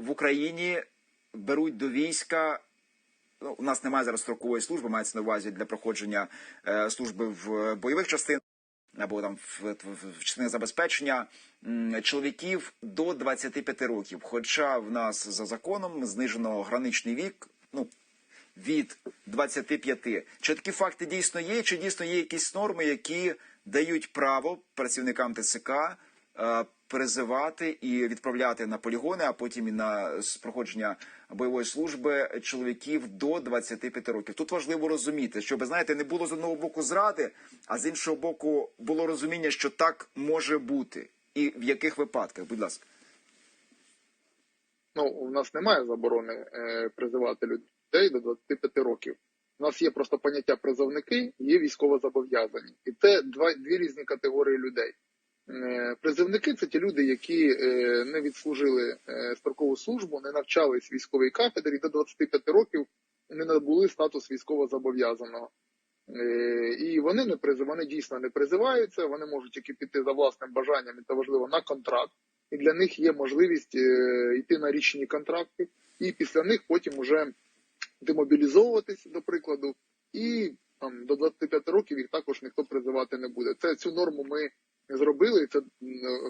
в Україні беруть до війська. Ну, у нас немає зараз строкової служби, мається на увазі для проходження е, служби в бойових частинах або там в, в, в частинах забезпечення м, чоловіків до 25 років. Хоча в нас за законом знижено граничний вік. Ну від 25. Чи такі факти дійсно є? Чи дійсно є якісь норми, які дають право працівникам ТСК е, призивати і відправляти на полігони, а потім і на проходження бойової служби чоловіків до 25 років? Тут важливо розуміти, щоб знаєте, не було з одного боку зради, а з іншого боку було розуміння, що так може бути, і в яких випадках, будь ласка. ну, у нас немає заборони е, призивати людей до 25 років. У нас є просто поняття призовники, є військовозобов'язані. І це два, дві різні категорії людей. Е, Призовники це ті люди, які е, не відслужили е, строкову службу, не навчались військовій кафедрі до 25 років не набули статус військовозобов'язаного. Е, І вони не приз... вони дійсно не призиваються, вони можуть тільки піти за власним бажанням, і це важливо на контракт. І для них є можливість йти на річні контракти, і після них потім уже демобілізовуватись, до прикладу, і там до 25 років їх також ніхто призивати не буде. Це цю норму ми зробили. і Це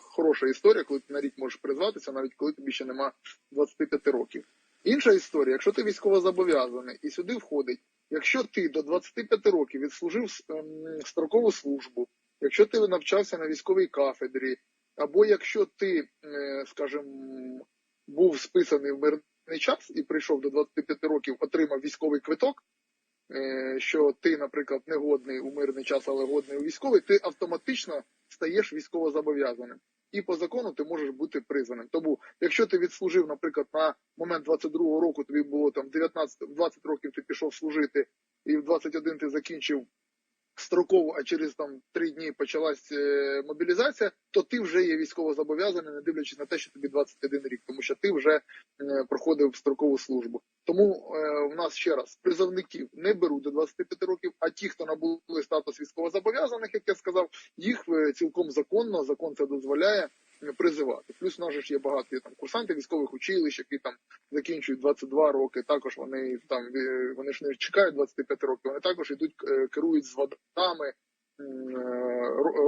хороша історія, коли ти на рік можеш призватися, навіть коли тобі ще нема 25 років. Інша історія, якщо ти військово зобов'язаний і сюди входить, якщо ти до 25 років відслужив ем, строкову службу, якщо ти навчався на військовій кафедрі, або якщо ти, скажімо, був списаний в мирний час і прийшов до 25 років, отримав військовий квиток, що ти, наприклад, не годний у мирний час, але годний у військовий, ти автоматично стаєш військовозобов'язаним. І по закону ти можеш бути призваним. Тому, якщо ти відслужив, наприклад, на момент 22-го року, тобі було там 19, 20 років ти пішов служити, і в 21 ти закінчив строково, а через там три дні почалась е, мобілізація, то ти вже є військово зобов'язаний, не дивлячись на те, що тобі 21 рік, тому що ти вже е, проходив строкову службу. Тому е, в нас ще раз призовників не беруть до 25 років, а ті, хто набули статус військовозобов'язаних, як я сказав, їх е, цілком законно, закон це дозволяє призивати. Плюс у нас ж є багато там курсантів військових училищ, які там закінчують 22 роки. Також вони там е, вони ж не чекають 25 років. Вони також йдуть е, керують з водами,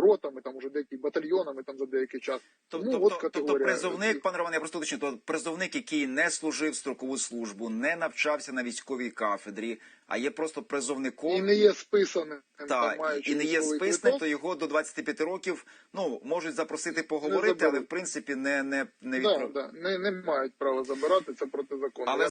ротами, там уже деякі батальйонами там за деякий час. Тобто, Ну, от тобто, тобто призовник, пане Романе, я просто уточню, то призовник, який не служив строкову службу, не навчався на військовій кафедрі, а є просто призовником. І не є списаним, Та, там, і не є квиток. то його до 25 років ну можуть запросити поговорити, але в принципі не, не, не да, відправ... да, не, не мають права забирати це протизаконно. Але